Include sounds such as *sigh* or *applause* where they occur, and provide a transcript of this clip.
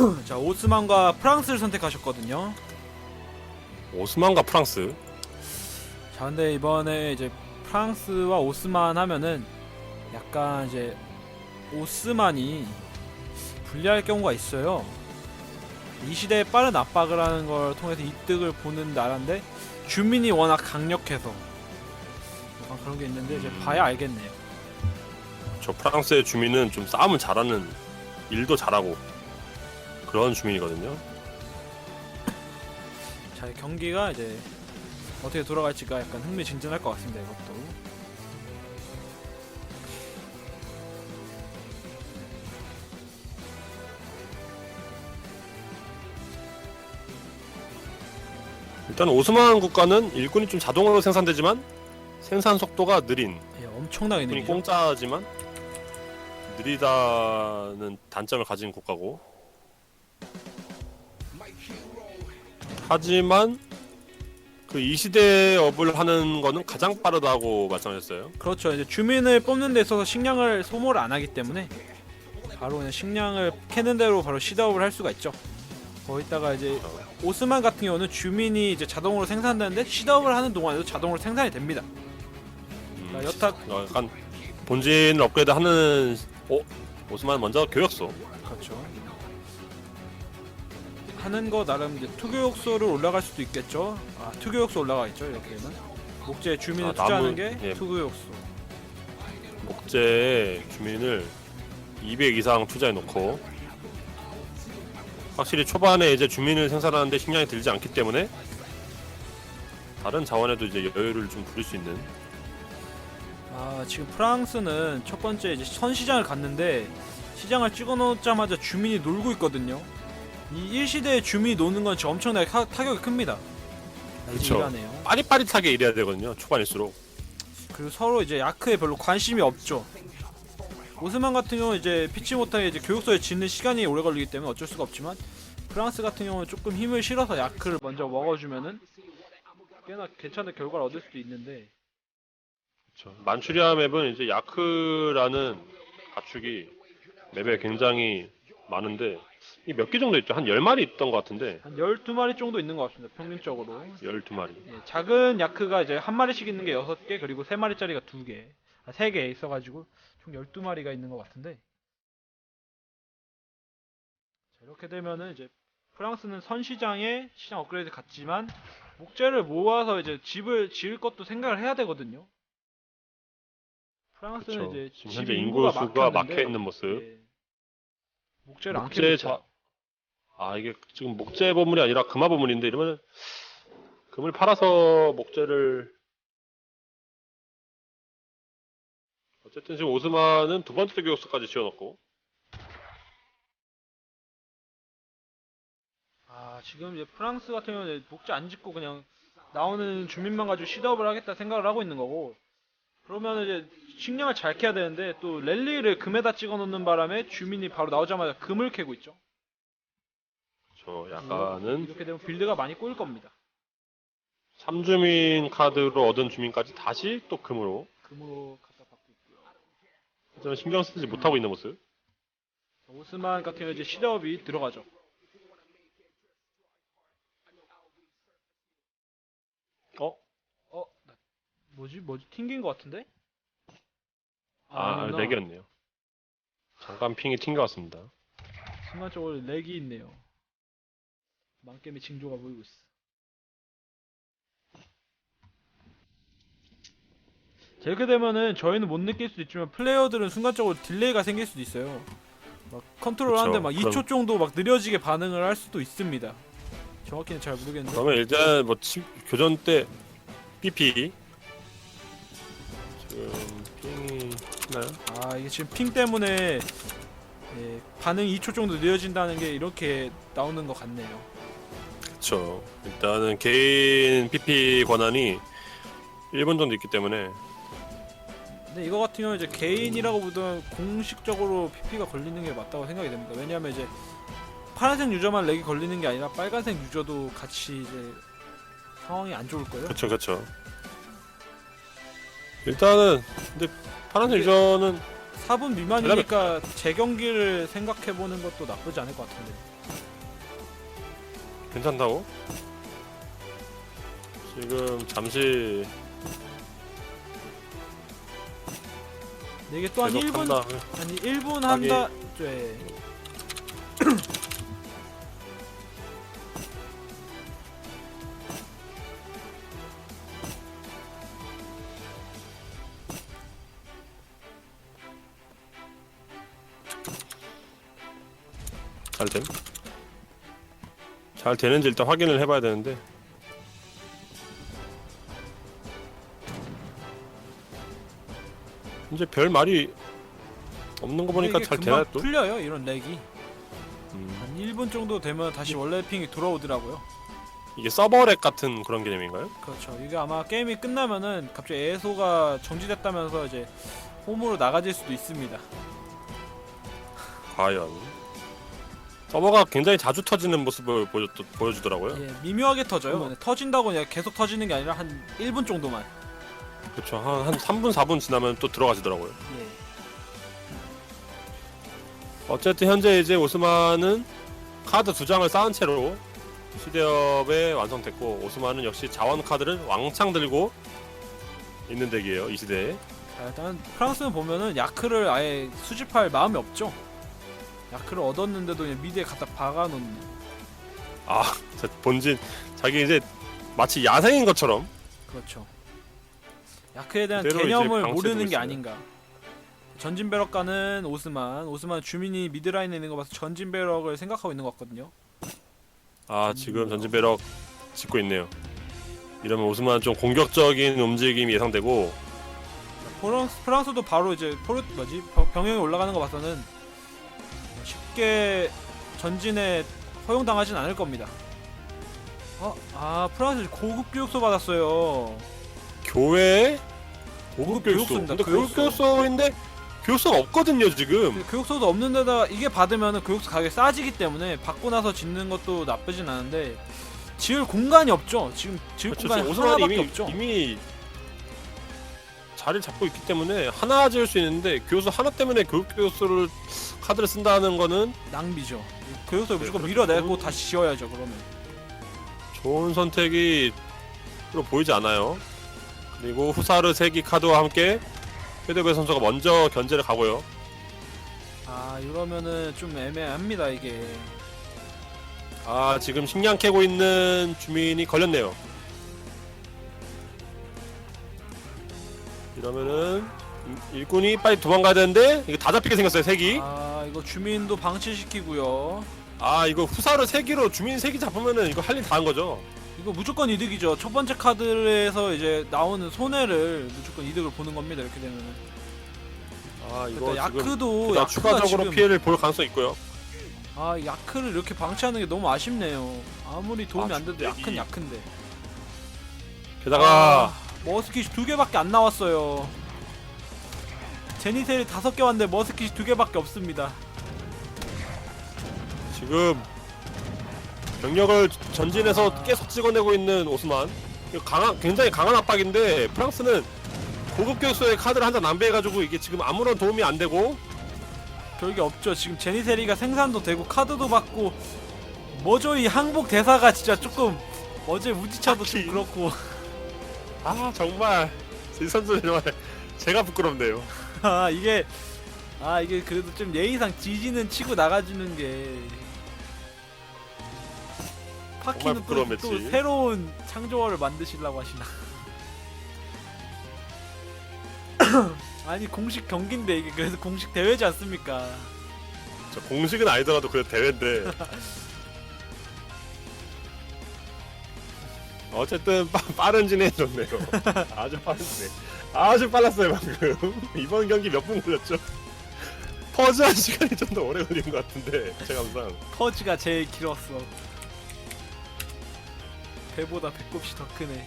*laughs* 자 오스만과 프랑스를 선택하셨거든요. 오스만과 프랑스. 자 근데 이번에 이제 프랑스와 오스만 하면은 약간 이제 오스만이 불리할 경우가 있어요. 이 시대에 빠른 압박을 하는 걸 통해서 이득을 보는 나라인데 주민이 워낙 강력해서 약간 그런 게 있는데 이제 봐야 알겠네요. 저 프랑스의 주민은 좀 싸움을 잘하는 일도 잘하고 그런 주민이거든요. 자 경기가 이제 어떻게 돌아갈지가 약간 흥미진진할 것 같습니다. 이것도. 일단 오스만 국가는 일꾼이 좀 자동으로 생산되지만 생산 속도가 느린 예, 엄청나게 일꾼이 느리죠. 공짜지만 느리다는 단점을 가진 국가고 하지만 그 이 시대 업을 하는 거는 가장 빠르다고 말씀하셨어요. 그렇죠. 이제 주민을 뽑는 데 있어서 식량을 소모를 안 하기 때문에 바로 그냥 식량을 캐는 대로 바로 시드업을 할 수가 있죠. 거기다가 이제 오스만 같은 경우는 주민이 이제 자동으로 생산되는데 시드업을 하는 동안에도 자동으로 생산이 됩니다. 음, 자, 여타 어, 약간 본진을 업그레이드 하는 어? 오스만 먼저 교역소 그렇죠. 하는 거 나름 이제 투교 욕소로 올라갈 수도 있겠죠. 아 투교 욕소 올라가겠죠 이렇게는 목재 주민을 아, 투자하는 나무- 게 예. 투교 욕소. 목재 주민을 200 이상 투자해 놓고 확실히 초반에 이제 주민을 생산하는데 식량이 들지 않기 때문에 다른 자원에도 이제 여유를 좀 부릴 수 있는 아 지금 프랑스는 첫 번째 이제 선 시장을 갔는데 시장을 찍어놓자마자 주민이 놀고 있거든요. 이 1시대에 주민이 노는 건 진짜 엄청나게 타, 타격이 큽니다. 그쵸. 이해하네요. 빠릿빠릿하게 일해야 되거든요 초반일수록 그리고 서로 이제 야크에 별로 관심이 없죠. 오스만 같은 경우는 이제 피치 못하게 이제 교육소에 짓는 시간이 오래 걸리기 때문에 어쩔 수가 없지만 프랑스 같은 경우는 조금 힘을 실어서 야크를 먼저 먹어주면은 꽤나 괜찮은 결과를 얻을 수도 있는데 만추리아 맵은 이제 야크라는 가축이 맵에 굉장히 많은데 이 몇 개 정도 있죠? 한 10마리 있던 것 같은데. 한 12마리 정도 있는 것 같습니다. 평균적으로. 12마리. 예, 작은 야크가 이제 한 마리씩 있는 게 6개 그리고 3마리짜리가 2개 아, 3개 있어가지고 총 12마리가 있는 것 같은데. 자, 이렇게 되면은 이제 프랑스는 선시장에 시장 업그레이드 갔지만 목재를 모아서 이제 집을 지을 것도 생각을 해야 되거든요. 프랑스는 그쵸. 이제 지금 집 현재 인구가 인구수가 막혀 있는 모습. 예, 목재를 안 목재 캐고 자... 아 이게 지금 목재 버물이 아니라 금화 버물인데 이러면 금을 팔아서 목재를 어쨌든 지금 오스만은 두 번째 교육소까지 지어놓고. 아 지금 이제 프랑스 같은 경우는 목재 안 짓고 그냥 나오는 주민만 가지고 시드업을 하겠다 생각을 하고 있는 거고 그러면 이제 식량을 잘 캐야 되는데 또 랠리를 금에다 찍어 놓는 바람에 주민이 바로 나오자마자 금을 캐고 있죠 저 약간은 이렇게 되면 빌드가 많이 꼬일 겁니다 3주민 카드로 얻은 주민까지 다시 또 금으로 금으로 갖다 받고 있고요 하지만 신경 쓰지 못하고 있는 모습 오스만 같은 경우 이제 시드업이 들어가죠 어? 어? 나- 뭐지? 뭐지? 튕긴 것 같은데? 아 아니구나. 렉이었네요 잠깐 핑이 튄것 같습니다 순간적으로 렉이 있네요. 망게임의 징조가 보이고 있어. 자, 이렇게 되면은 저희는 못 느낄 수도 있지만 플레이어들은 순간적으로 딜레이가 생길 수도 있어요. 막 컨트롤 그쵸. 하는데 막 그럼- 2초 정도 막 느려지게 반응을 할 수도 있습니다. 정확히는 잘 모르겠는데. 그러면 일단 뭐 치- 교전 때 PP 핑이 나요? 아 이게 지금 핑 때문에 예, 반응이 2초 정도 느려진다는 게 이렇게 나오는 것 같네요. 그렇죠. 일단은 개인 PP 권한이 1분 정도 있기 때문에 근데 이거 같은 경우는 이제 개인이라고보다는 공식적으로 PP가 걸리는 게 맞다고 생각이 됩니다. 왜냐하면 이제 파란색 유저만 렉이 걸리는 게 아니라 빨간색 유저도 같이 이제 상황이 안 좋을 거예요. 그렇죠, 그렇죠. 일단은 근데 파란색 유저는 4분 미만이니까 재경기를 생각해보는 것도 나쁘지 않을 것 같은데 괜찮다고? 지금 잠시 근데 이게 또 한 계속 1분 한다. 아니 1분 하긴. 한다 네. 잘 됨? 잘 되는지 일단 확인을 해봐야 되는데. 이제 별 말이 없는 거 보니까 이게 잘 되나 또? 풀려요 이런 렉이. 음, 한 1분 정도 되면 다시 원래 핑이 돌아오더라고요. 이게 서버렉 같은 그런 개념인가요? 그렇죠. 이게 아마 게임이 끝나면은 갑자기 애소가 정지됐다면서 이제 홈으로 나가질 수도 있습니다. 과연 서버가 굉장히 자주 터지는 모습을 보여, 보여주더라고요 예, 미묘하게 터져요. 근데 터진다고 그냥 계속 터지는 게 아니라 한 1분 정도만 그쵸 한, 한 3분 4분 지나면 또 들어가지더라고요 예. 어쨌든 현재 이제 오스만은 카드 두 장을 쌓은 채로 시대업에 완성됐고 오스만은 역시 자원 카드를 왕창 들고 있는 덱이에요 이 시대에 자, 일단 프랑스는 보면은 야크를 아예 수집할 마음이 없죠. 야크를 얻었는데도 그냥 미드에 갖다 박아놓는. 아 자, 본진 자기 이제 마치 야생인 것처럼 그렇죠. 야크에 대한 그대로 이제 개념을 방치해두고 모르는 게 있어요. 아닌가. 전진배럭가는 오스만, 오스만 주민이 미드라인에 있는 거 봐서 전진배럭을 생각하고 있는 것 같거든요. 아 지금 전진배럭 짓고 있네요 이러면 오스만 좀 공격적인 움직임이 예상되고 프랑스, 프랑스도 바로 이제 포르 뭐지 병- 병영이 올라가는 거 봐서는 쉽게 전진에 허용당하진 않을 겁니다. 어, 아 프랑스 고급 교육소 받았어요. 교회 고급 교육소 교육소입니다, 근데 교육소. 교육소인데 교육소가 없거든요 지금 그 교육소도 없는 데다가 이게 받으면은 교육소 가격이 싸지기 때문에 받고 나서 짓는 것도 나쁘진 않은데 지을 공간이 없죠. 지금 지을 그렇죠. 공간이 하나밖에 이미 없죠. 이미 자리를 잡고 있기 때문에 하나 지을 수 있는데 교수 하나 때문에 교육 교수를 카드를 쓴다는 거는 낭비죠. 교육소에 무조건 네, 밀어내고 그렇죠. 다시 지어야죠. 그러면 좋은 선택이 로 보이지 않아요. 그리고 후사르 세기 카드와 함께 페데베 선수가 먼저 견제를 가고요. 아 이러면은 좀 애매합니다 이게. 아 지금 식량 캐고 있는 주민이 걸렸네요. 이러면은 일- 일꾼이 빨리 도망가야 되는데 이거 다 잡히게 생겼어요 색이. 아 이거 주민도 방치시키고요. 아 이거 후사르 세기로 주민 세기 잡으면은 이거 할 일 다 한 거죠. 이거 무조건 이득이죠. 첫 번째 카드에서 이제 나오는 손해를 무조건 이득을 보는 겁니다. 이렇게 되면은. 아 이거 그러니까 지금 야크도 야크가 추가적으로 지금 피해를 볼 가능성 이 있고요. 아 야크를 이렇게 방치하는 게 너무 아쉽네요. 아무리 도움이 아, 안 돼도 주택이- 야크는 야크인데. 게다가 아, 머스킷이 두 개밖에 안 나왔어요. 제니셀이 다섯 개 왔는데 머스킷이 두 개밖에 없습니다. 지금 병력을 전진해서 아. 계속 찍어내고 있는 오스만 이거 강한 굉장히 강한 압박인데 프랑스는 고급 교수의 카드를 한 장 낭비해가지고 이게 지금 아무런 도움이 안 되고 별게 없죠. 지금 제니셀이가 생산도 되고 카드도 받고 뭐죠 이 항복 대사가 진짜 조금 어제 우지차도 좀. 그렇고 아 정말. 이 선수 정말 제가 부끄럽네요. 아 이게 아 이게 그래도 좀 예의상 지지는 치고 나가주는 게. 파키는 또. 또 새로운 창조어를 만드시려고 하시나. *coughs* 아니 공식 경기인데 이게 그래서 공식 대회지 않습니까? 저 공식은 아니더라도 그래 대회인데 *laughs* 어쨌든 빠, 빠른 진행해줬네요. *laughs* 아주 빠른 진행. 아주 빨랐어요 방금. *laughs* 이번 경기 몇 분 걸렸죠? 퍼즈 한 시간이 좀 더 오래 걸린 것 같은데 제가 항상 퍼즈가 제일 길었어 배보다 배꼽이 더 크네